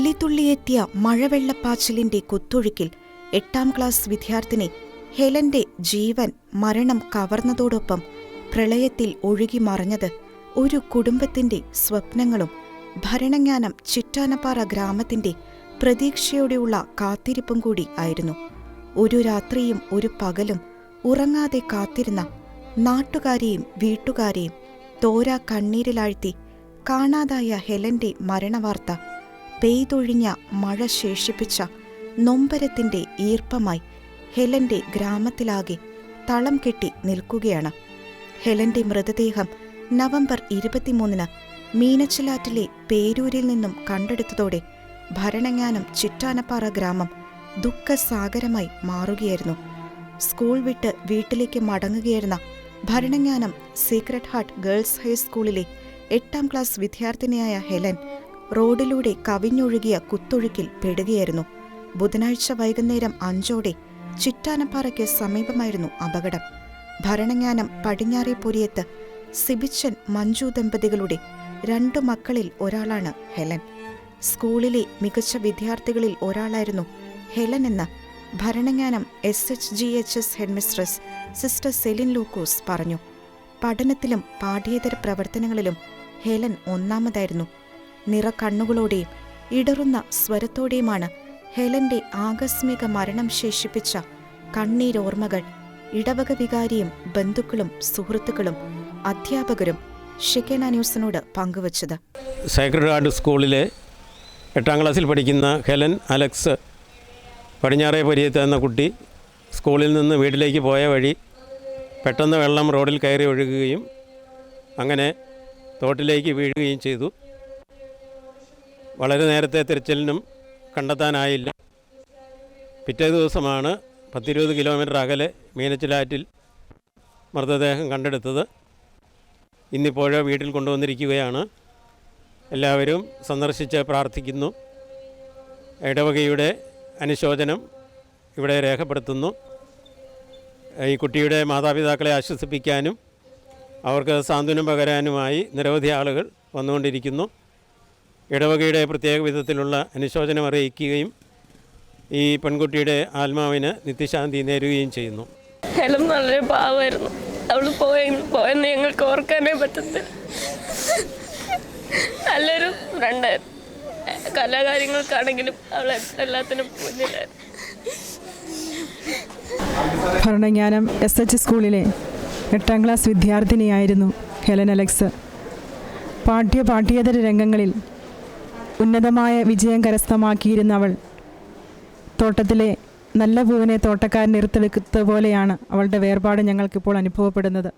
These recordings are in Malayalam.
കലിതുള്ളിയെത്തിയ മഴവെള്ളപ്പാച്ചിലിന്റെ കുത്തൊഴുക്കിൽ എട്ടാം ക്ലാസ് വിദ്യാർത്ഥിനി ഹെലന്റെ ജീവൻ മരണം കവർന്നതോടൊപ്പം പ്രളയത്തിൽ ഒഴുകി മറഞ്ഞത് ഒരു കുടുംബത്തിന്റെ സ്വപ്നങ്ങളും ഭരണജ്ഞാനം ചിറ്റാനപ്പാറ ഗ്രാമത്തിന്റെ പ്രതീക്ഷയോടെയുള്ള കാത്തിരിപ്പും കൂടി ആയിരുന്നു. ഒരു രാത്രിയും ഒരു പകലും ഉറങ്ങാതെ കാത്തിരുന്ന നാട്ടുകാരെയും വീട്ടുകാരെയും തോരാ കണ്ണീരിലാഴ്ത്തി കാണാതായ ഹെലന്റെ മരണവാർത്ത പെയ്തൊഴിഞ്ഞ മഴ ശേഷിപ്പിച്ച നൊമ്പരത്തിന്റെ ഈർപ്പമായി ഹെലന്റെ ഗ്രാമത്തിലാകെ തളം കെട്ടി നിൽക്കുകയാണ്. ഹെലന്റെ മൃതദേഹം നവംബർ ഇരുപത്തിമൂന്നിന് മീനച്ചിലാറ്റിലെ പേരൂരിൽ നിന്നും കണ്ടെടുത്തതോടെ ഭരണങ്ങാനം ചിറ്റാനപ്പാറ ഗ്രാമം ദുഃഖസാഗരമായി മാറുകയായിരുന്നു. സ്കൂൾ വിട്ട് വീട്ടിലേക്ക് മടങ്ങുകയായിരുന്ന ഭരണങ്ങാനം സീക്രട്ട് ഹാർട്ട് ഗേൾസ് ഹൈസ്കൂളിലെ എട്ടാം ക്ലാസ് വിദ്യാർത്ഥിനിയായ ഹെലൻ റോഡിലൂടെ കവിഞ്ഞൊഴുകിയ കുത്തൊഴുക്കിൽ പെടുകയായിരുന്നു. ബുധനാഴ്ച വൈകുന്നേരം അഞ്ചോടെ ചിറ്റാനപ്പാറയ്ക്ക് സമീപമായിരുന്നു അപകടം. ഭരണങ്ങാനം പടിഞ്ഞാറേ പൊരിയത്ത് സിബിച്ചൻ മഞ്ജു ദമ്പതികളുടെ രണ്ടു മക്കളിൽ ഒരാളാണ് ഹെലൻ. സ്കൂളിലെ മികച്ച വിദ്യാർത്ഥികളിൽ ഒരാളായിരുന്നു ഹെലൻ എന്ന Bharananganam S H G H S headmistress sister Celine Lukose പറഞ്ഞു. പഠനത്തിലും പാഠ്യേതര പ്രവർത്തനങ്ങളിലും ഹെലൻ ഒന്നാമതായിരുന്നു. നിറക്കണ്ണുകളോടെയും ഇടറുന്ന സ്വരത്തോടെയുമാണ് ഹെലന്റെ ആകസ്മിക മരണം ശേഷിപ്പിച്ച കണ്ണീരോർമ്മകൾ ഇടവക വികാരിയും ബന്ധുക്കളും സുഹൃത്തുക്കളും അധ്യാപകരും ഷിക്കേന ന്യൂസിനോട് പങ്കുവച്ചത്. സേക്രഡ് ഹാർട്ട് സ്കൂളിലെ എട്ടാം ക്ലാസ്സിൽ പഠിക്കുന്ന ഹെലൻ അലക്സ് പടിഞ്ഞാറേ പൊരിയത്ത് എന്ന കുട്ടി സ്കൂളിൽ നിന്ന് വീട്ടിലേക്ക് പോയ വഴി പെട്ടെന്ന് വെള്ളം റോഡിൽ കയറി ഒഴുകുകയും അങ്ങനെ തോട്ടിലേക്ക് വീഴുകയും ചെയ്തു. വളരെ നേരത്തെ തിരച്ചിലിനും കണ്ടെത്താനായില്ല. പിറ്റേ ദിവസമാണ് പത്തിരുപത് കിലോമീറ്റർ അകലെ മീനച്ചിലാറ്റിൽ മൃതദേഹം കണ്ടെടുത്തത്. ഇന്നിപ്പോഴോ വീട്ടിൽ കൊണ്ടുവന്നിരിക്കുകയാണ്. എല്ലാവരും സന്ദർശിച്ച് പ്രാർത്ഥിക്കുന്നു. ഇടവകയുടെ അനുശോചനം ഇവിടെ രേഖപ്പെടുത്തുന്നു. ഈ കുട്ടിയുടെ മാതാപിതാക്കളെ ആശ്വസിപ്പിക്കാനും അവർക്ക് സാന്ത്വനം പകരാനുമായി നിരവധി ആളുകൾ വന്നുകൊണ്ടിരിക്കുന്നു. ഇടവകയുടെ പ്രത്യേക വിധത്തിലുള്ള അനുശോചനം അറിയിക്കുകയും ഈ പെൺകുട്ടിയുടെ ആത്മാവിന് നിത്യശാന്തി നേരുകയും ചെയ്യുന്നു. ഹെലം നല്ലൊരു പാവമായിരുന്നു. അവൾ പോയ പോയെന്ന് ഞങ്ങൾക്ക് ഓർക്കാനേ പറ്റത്തില്ല. നല്ലൊരു ഫ്രണ്ടായിരുന്നു. കലാകാര്യങ്ങൾക്കാണെങ്കിലും അവൾ എല്ലാത്തിനും മുന്നിലായിരുന്നു. ഭരണജ്ഞാനം എസ് എച്ച് സ്കൂളിലെ എട്ടാം ക്ലാസ് വിദ്യാർത്ഥിനിയായിരുന്നു ഹെലൻ അലക്സ്. പാഠ്യ പാഠ്യേതര രംഗങ്ങളിൽ ഉന്നതമായ വിജയം കരസ്ഥമാക്കിയിരുന്ന അവൾ തോട്ടത്തിലെ നല്ല പൂവിനെ തോട്ടക്കാരൻ എറുത്തെടുത്ത പോലെയാണ് അവളുടെ വേർപാട് ഞങ്ങൾക്കിപ്പോൾ അനുഭവപ്പെടുന്നത്.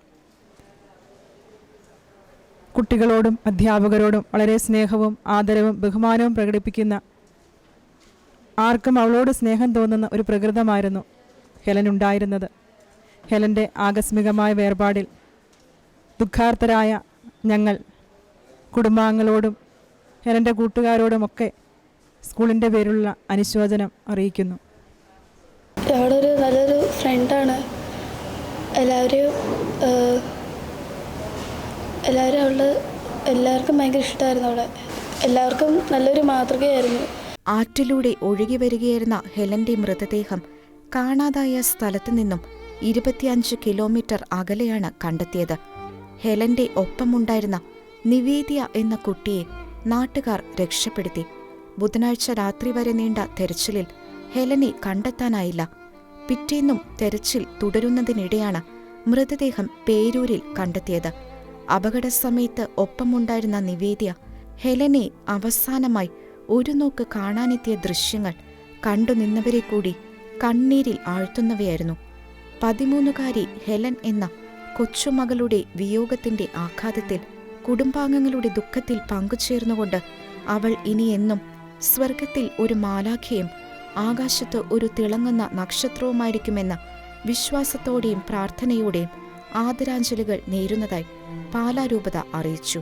കുട്ടികളോടും അധ്യാപകരോടും വളരെ സ്നേഹവും ആദരവും ബഹുമാനവും പ്രകടിപ്പിക്കുന്ന ആർക്കും അവളോട് സ്നേഹം തോന്നുന്ന ഒരു പ്രകൃതമായിരുന്നു ഹെലൻ ഉണ്ടായിരുന്നത്. ഹെലന്റെ ആകസ്മികമായ വേർപാടിൽ ദുഃഖാർത്തരായ ഞങ്ങൾ കുടുംബാംഗങ്ങളോടും ഹെലന്റെ കൂട്ടുകാരോടുമൊക്കെ സ്കൂളിന്റെ പേരിലുള്ള അനുശോചനം അറിയിക്കുന്നു. അവളൊരു നല്ലൊരു ഫ്രണ്ടാണ്. എല്ലാവരെയും ഏഹ്, എല്ലാവരും അവളുടെ എല്ലാവർക്കും ഭയങ്കര ഇഷ്ടമായിരുന്നു അവളെ. എല്ലാവർക്കും നല്ലൊരു മാതൃകയായിരുന്നു. ആറ്റിലൂടെ ഒഴുകി വരികയായിരുന്ന ഹെലന്റെ മൃതദേഹം കാണാതായ സ്ഥലത്തു നിന്നും ഇരുപത്തിയഞ്ച് കിലോമീറ്റർ അകലെയാണ് കണ്ടെത്തിയത്. ഹെലന്റെ ഒപ്പമുണ്ടായിരുന്ന നിവേദ്യ എന്ന കുട്ടിയെ നാട്ടുകാർ രക്ഷപ്പെടുത്തി. ബുധനാഴ്ച രാത്രി വരെ നീണ്ട തെരച്ചിലിൽ ഹെലനെ കണ്ടെത്താനായില്ല. പിറ്റേന്നും തെരച്ചിൽ തുടരുന്നതിനിടെയാണ് മൃതദേഹം പേരൂരിൽ കണ്ടെത്തിയത്. അപകട സമയത്ത് ഒപ്പമുണ്ടായിരുന്ന നിവേദ്യ ഹെലനെ അവസാനമായി ഒരു നോക്ക് കാണാനെത്തിയ ദൃശ്യങ്ങൾ കണ്ടുനിന്നവരെ കൂടി കണ്ണീരിൽ ആഴ്ത്തുന്നവയായിരുന്നു. പതിമൂന്നുകാരി ഹെലൻ എന്ന കൊച്ചുമകളുടെ വിയോഗത്തിന്റെ ആഘാതത്തിൽ കുടുംബാംഗങ്ങളുടെ ദുഃഖത്തിൽ പങ്കുചേർന്നുകൊണ്ട് അവൾ ഇനിയെന്നും സ്വർഗത്തിൽ ഒരു മാലാഖയും ആകാശത്ത് ഒരു തിളങ്ങുന്ന നക്ഷത്രവുമായിരിക്കുമെന്ന വിശ്വാസത്തോടെയും പ്രാർത്ഥനയോടെയും ആദരാഞ്ജലികൾ നേരുന്നതായി പാലാരൂപത അറിയിച്ചു.